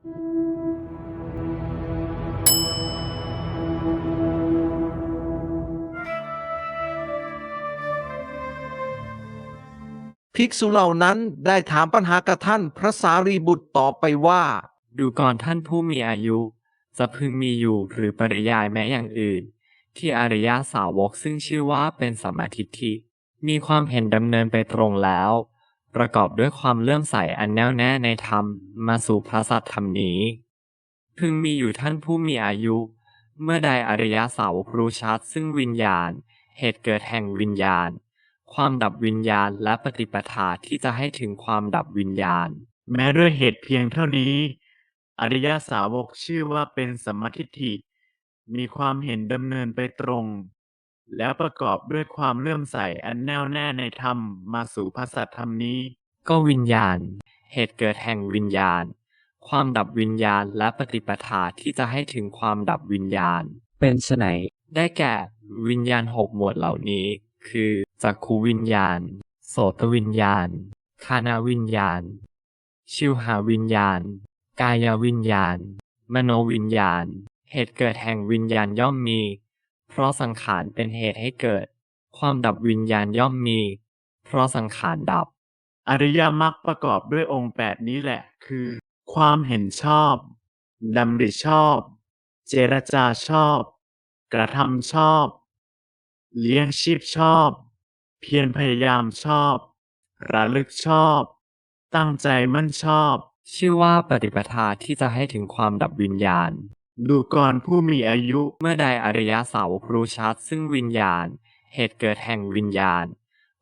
ภิกษุเหล่านั้นได้ถามปัญหากับท่านพระสารีบุตรต่อไปว่า ดูก่อนท่านผู้มีอายุ จะพึงมีอยู่หรือปริยายแม้อย่างอื่น ที่อริยาสาวกซึ่งชื่อว่าเป็นสัมมาทิฏฐิมีความเห็นดำเนินไปตรงแล้ว ประกอบด้วยความเลื่อมใสอันแน่วแน่ในธรรมมาสู่พระสัทธรรมนี้ พึงมีอยู่ท่านผู้มีอายุ เมื่อใดอริยสาวกรู้ชัดซึ่งวิญญาณ เหตุเกิดแห่งวิญญาณ ความดับวิญญาณและปฏิปทาที่จะให้ถึงความดับวิญญาณ แม้ด้วยเหตุเพียงเท่านี้ อริยสาวกชื่อว่าเป็นสัมมาทิฏฐิมีความเห็นดำเนินไปตรง แล้วประกอบด้วยความเลื่อมใสอันแน่วแน่ในธรรมมาสู่พระสัทธรรมนี้ ก็วิญญาณ เหตุเกิดแห่งวิญญาณ ความดับวิญญาณและปฏิปทาที่จะให้ถึงความดับวิญญาณ เป็นไฉนได้แก่วิญญาณหกหมวดเหล่านี้ คือจักขูวิญญาณ โสตวิญญาณ คานาวิญญาณ ชิวหาวิญญาณ กายวิญญาณ มโนวิญญาณ เหตุเกิดแห่งวิญญาณย่อมมี เพราะสังขารเป็นเหตุให้เกิด ความดับวิญญาณย่อมมี เพราะสังขารดับ อริยมรรคประกอบด้วยองค์แปดนี้แหละ คือ ความเห็นชอบดำริชอบ เจรจาชอบ กระทำชอบ เลี้ยงชีพชอบ เพียรพยายามชอบ ระลึกชอบ ตั้งใจมั่นชอบ ชื่อว่าปฏิปทาที่จะให้ถึงความดับวิญญาณ ดูก่อนผู้มีอายุเมื่อใดอริยสาวรู้ชัดซึ่งวิญญาณ เหตุเกิดแห่งวิญญาณ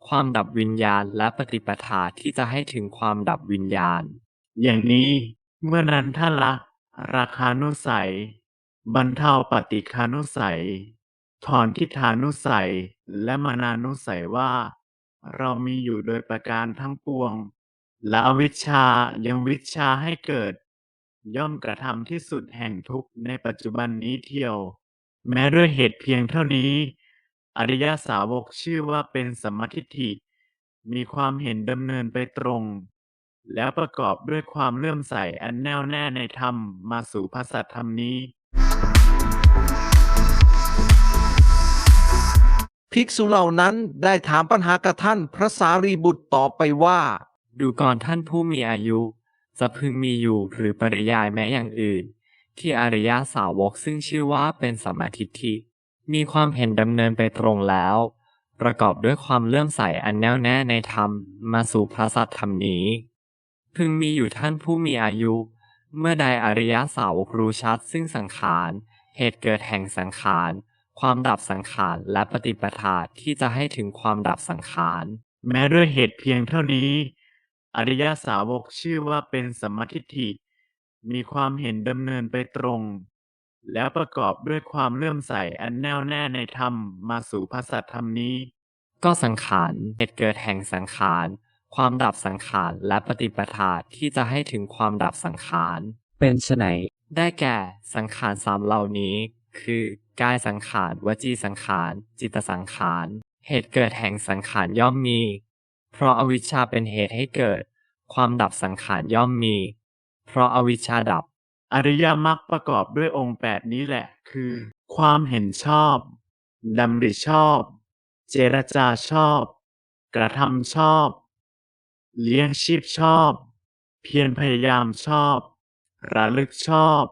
ความดับวิญญาณและปฏิปทาที่จะให้ถึงความดับวิญญาณ อย่างนี้เมื่อนั้นท่านละ ราคานุสัย บรรเทาปฏิคานุสัย ถอนทิฏฐานุสัยและมานานุสัยว่า เรามีอยู่โดยประการทั้งปวง และอวิชชายังวิชชาให้เกิด ย่อมกระทำที่สุดแห่งทุกข์ในปัจจุบันนี้เที่ยว แม้ด้วยเหตุเพียงเท่านี้ อริยสาวกชื่อว่าเป็นสัมมาทิฏฐิ มีความเห็นดำเนินไปตรง แล้วประกอบด้วยความเลื่อมใสอันแน่วแน่ในธรรมมาสู่พระสัทธรรมนี้ ภิกษุเหล่านั้นได้ถามปัญหากับท่านพระสารีบุตรต่อไปว่า ดูก่อนท่านผู้มีอายุ จะพึงมีอยู่หรือปริยายแม้อย่างอื่น ที่อริยาสาวกซึ่งชื่อว่าเป็นสัมมาทิฏฐิมีความเห็นดำเนินไปตรงแล้ว ประกอบด้วยความเลื่อมใสอันแน่วแน่ในธรรมมาสู่พระสัทธรรมนี้ พึงมีอยู่ท่านผู้มีอายุ เมื่อใดอริยสาวกรู้ชัดซึ่งสังขารเหตุเกิดแห่งสังขารความดับสังขารและปฏิปทาที่จะให้ถึงความดับสังขาร แม้ด้วยเหตุเพียงเท่านี้ อริยสาวกชื่อว่าเป็นสัมมาทิฏฐิ มีความเห็นดำเนินไปตรง แล้วประกอบด้วยความเลื่อมใสอันแน่วแน่ในธรรมมาสู่พระสัทธรรมนี้ ก็สังขารเหตุเกิดแห่งสังขาร ความดับสังขารและปฏิปทาที่จะให้ถึงความดับสังขาร เป็นไฉนได้แก่สังขารสามเหล่านี้ คือกายสังขารวจีสังขาร จิตสังขาร เหตุเกิดแห่งสังขารย่อมมี เพราะอาวิชชาเป็นเหตุให้เกิด ความดับสังขารย่อมมี เพราะอาวิชชาดับ อริยมรรคประกอบด้วยองค์แปดนี้แหละ คือ ความเห็นชอบดำริชอบ เจรจาชอบ กระทำชอบ เลี้ยงชีพชอบ เพียรพยายามชอบ ระลึกชอบ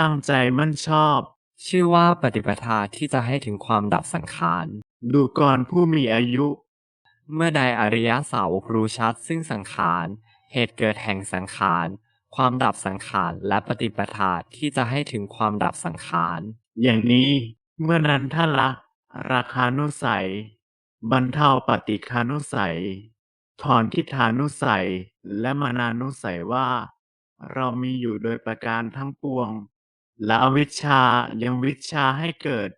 ตั้งใจมั่นชอบ ชื่อว่าปฏิปทาที่จะให้ถึงความดับสังขาร ดูก่อนผู้มีอายุ เมื่อใดอริยสาวกรู้ชัดซึ่งสังขาร เหตุเกิดแห่งสังขาร ความดับสังขาร และปฏิปทาที่จะให้ถึงความดับสังขาร อย่างนี้เมื่อนั้นท่านละราคานุสัย บรรเทาปฏิคานุสัย ถอนทิฏฐานุสัย และมานานุสัยว่า เรามีอยู่โดยประการทั้งปวง และอวิชชายังวิชชาให้เกิด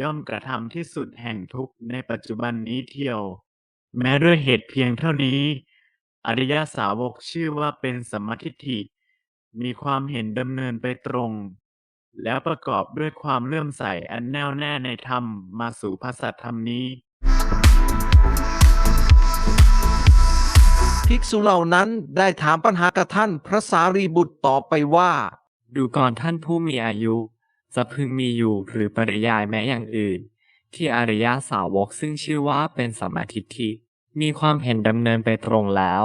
ย่อมกระทำที่สุดแห่งทุกข์ในปัจจุบันนี้เที่ยว แม้ด้วยเหตุเพียงเท่านี้ อริยสาวกชื่อว่าเป็นสัมมาทิฏฐิ มีความเห็นดำเนินไปตรง แล้วประกอบด้วยความเลื่อมใสอันแน่วแน่ในธรรมมาสู่พระสัทธรรมนี้ ภิกษุเหล่านั้นได้ถามปัญหากับท่านพระสารีบุตรตอบไปว่า ดูก่อนท่านผู้มีอายุจะพึงมีอยู่หรือปริยายแม้อย่างอื่น ที่อริยสาวกซึ่งชื่อว่าเป็นสัมมาทิฏฐิ มีความเห็นดำเนินไปตรงแล้ว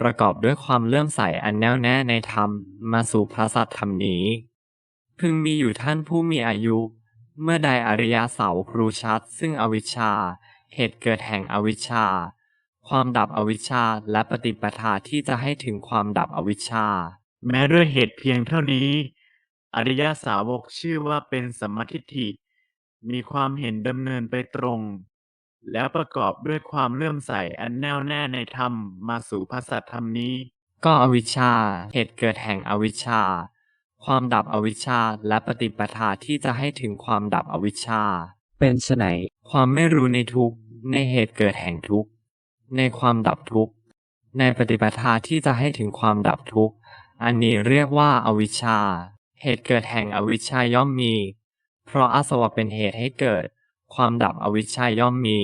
ประกอบด้วยความเลื่อมใสอันแน่วแน่ในธรรมมาสู่พระสัทธรรมนี้ พึงมีอยู่ท่านผู้มีอายุ เมื่อใดอริยสาวกรู้ชัด ซึ่งอวิชชา เหตุเกิดแห่งอวิชชา ความดับอวิชชาและปฏิปทาที่จะให้ถึงความดับอวิชชา แม้ด้วยเหตุเพียงเท่านี้ อริยสาวกชื่อว่าเป็นสัมมาทิฏฐิมีความเห็นดำเนินไปตรง แล้วประกอบด้วยความเลื่อมใสอันแน่วแน่ในธรรมมาสู่พระสัทธรรมนี้ ก็อวิชชา เหตุเกิดแห่งอวิชชา ความดับอวิชชาและปฏิปทาที่จะให้ถึงความดับอวิชชา เป็นไฉนความไม่รู้ในทุกข์ในเหตุเกิดแห่งทุกข์ในความดับทุกข์ในปฏิปทาที่จะให้ถึงความดับทุกข์อันนี้เรียกว่าอาวิชชา เหตุเกิดแห่งอวิชชาย่อมมี เพราะอาสวะเป็นเหตุให้เกิด ความดับอวิชชาย่อมมี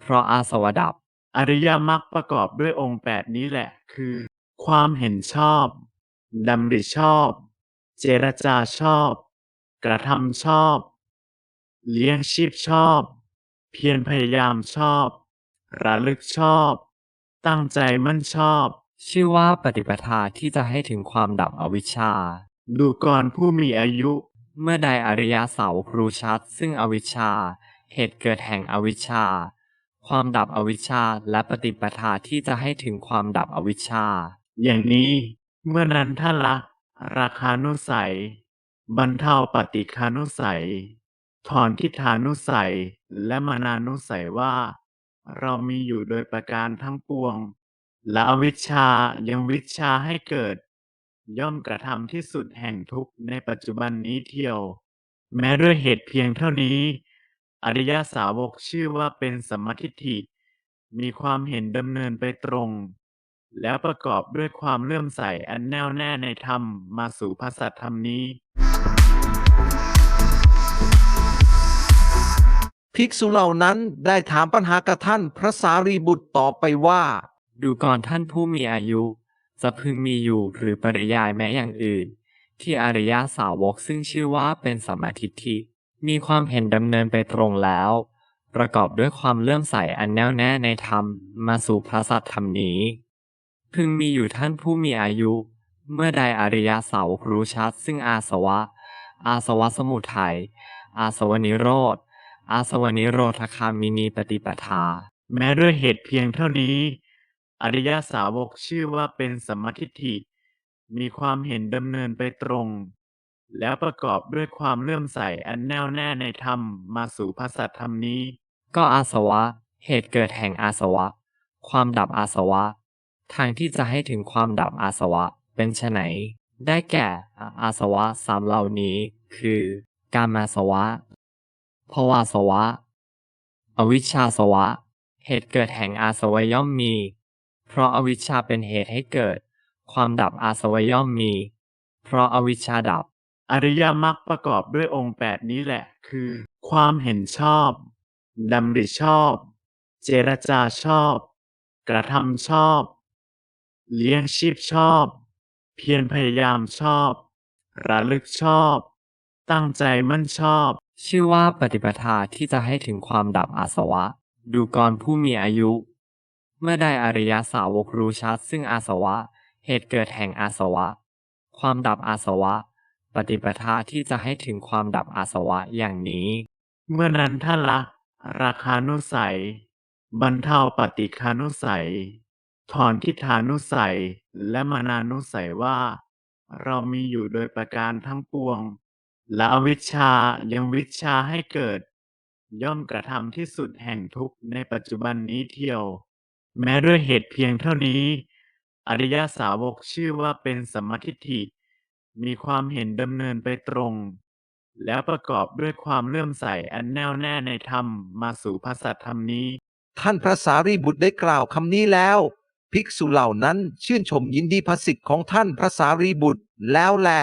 เพราะอาสวะดับ อริยมรรคประกอบด้วยองค์แปดนี้แหละ คือ ความเห็นชอบดำริชอบ เจรจาชอบ กระทำชอบ เลี้ยงชีพชอบ เพียรพยายามชอบ ระลึกชอบ ตั้งใจมั่นชอบ ชื่อว่าปฏิปทาที่จะให้ถึงความดับอวิชชา ดูก่อนผู้มีอายุ เมื่อใดอริยสาวกรู้ชัด ซึ่งอวิชชา เหตุเกิดแห่งอวิชชา ความดับอวิชชาและปฏิปทาที่จะให้ถึงความดับอวิชชา อย่างนี้เมื่อนั้นท่านละราคานุสัย บรรเทาปฏิคานุสัย ถอนทิฏฐานุสัยและมานานุสัยว่า เรามีอยู่โดยประการทั้งปวง และอวิชชายังวิชชาให้เกิด ย่อมกระทำที่สุดแห่งทุกข์ในปัจจุบันนี้เที่ยว แม้ด้วยเหตุเพียงเท่านี้ อริยสาวกชื่อว่าเป็นสัมมาทิฏฐิ มีความเห็นดำเนินไปตรง แล้วประกอบด้วยความเลื่อมใสอันแน่วแน่ในธรรมมาสู่พระสัทธรรมนี้ ภิกษุเหล่านั้นได้ถามปัญหากับท่านพระสารีบุตรตอบไปว่า ดูก่อนท่านผู้มีอายุ จะพึงมีอยู่หรือปริยายแม้อย่างอื่น ที่อริยาสาวกซึ่งชื่อว่าเป็นสัมมาทิฏฐิมีความเห็นดำเนินไปตรงแล้ว ประกอบด้วยความเลื่อมใสอันแน่วแน่ในธรรมมาสู่พระสัทธรรมนี้ พึงมีอยู่ท่านผู้มีอายุ เมื่อใดอริยสาวกรู้ชัด ซึ่งอาสวะ อาสวะสมุทัยอาสวะนิโรธอาสวะนิโรธคามินีปฏิปทา แม้ด้วยเหตุเพียงเท่านี้ อริยสาวกชื่อว่าเป็นสัมมาทิฏฐิ มีความเห็นดำเนินไปตรง แล้วประกอบด้วยความเลื่อมใสอันแน่วแน่ในธรรมมาสู่พระสัทธรรมนี้ ก็อาสวะ เหตุเกิดแห่งอาสวะ ความดับอาสวะ ทางที่จะให้ถึงความดับอาสวะเป็นไฉนได้แก่อาสวะสามเหล่านี้คือ กามาสวะภวาสวะ อวิชชาสวะ เหตุเกิดแห่งอาสวะย่อมมี เพราะอาวิชชาเป็นเหตุให้เกิด ความดับอาสวะย่อมมี เพราะอาวิชชาดับ อริยมรรคประกอบด้วยองค์แปดนี้แหละ คือ ความเห็นชอบดำริชอบ เจรจาชอบ กระทำชอบ เลี้ยงชีพชอบ เพียรพยายามชอบ ระลึกชอบ ตั้งใจมั่นชอบ ชื่อว่าปฏิปทาที่จะให้ถึงความดับอาสวะ ดูกรผู้มีอายุ เมื่อได้อริยสาวกรู้ชัดซึ่งอาสวะ เหตุเกิดแห่งอาสวะ ความดับอาสวะ ปฏิปทาที่จะให้ถึงความดับอาสวะอย่างนี้ เมื่อนั้นท่านละ ราคานุสัย บรรเทาปฏิคานุสัย ถอนทิฏฐานุสัย และมานานุสัยว่า เรามีอยู่โดยประการทั้งปวง และอวิชชายังวิชชาให้เกิด ย่อมกระทำที่สุดแห่งทุกข์ในปัจจุบันนี้เที่ยว แม้ด้วยเหตุเพียงเท่านี้ อริยสาวกชื่อว่าเป็นสัมมาทิฏฐิ มีความเห็นดำเนินไปตรง แล้วประกอบด้วยความเลื่อมใสอันแน่วแน่ในธรรมมาสู่พระสัทธรรมนี้ ท่านพระสารีบุตรได้กล่าวคำนี้แล้ว ภิกษุเหล่านั้นชื่นชมยินดีพระสิทธิ์ของท่านพระสารีบุตรแล้วแหละ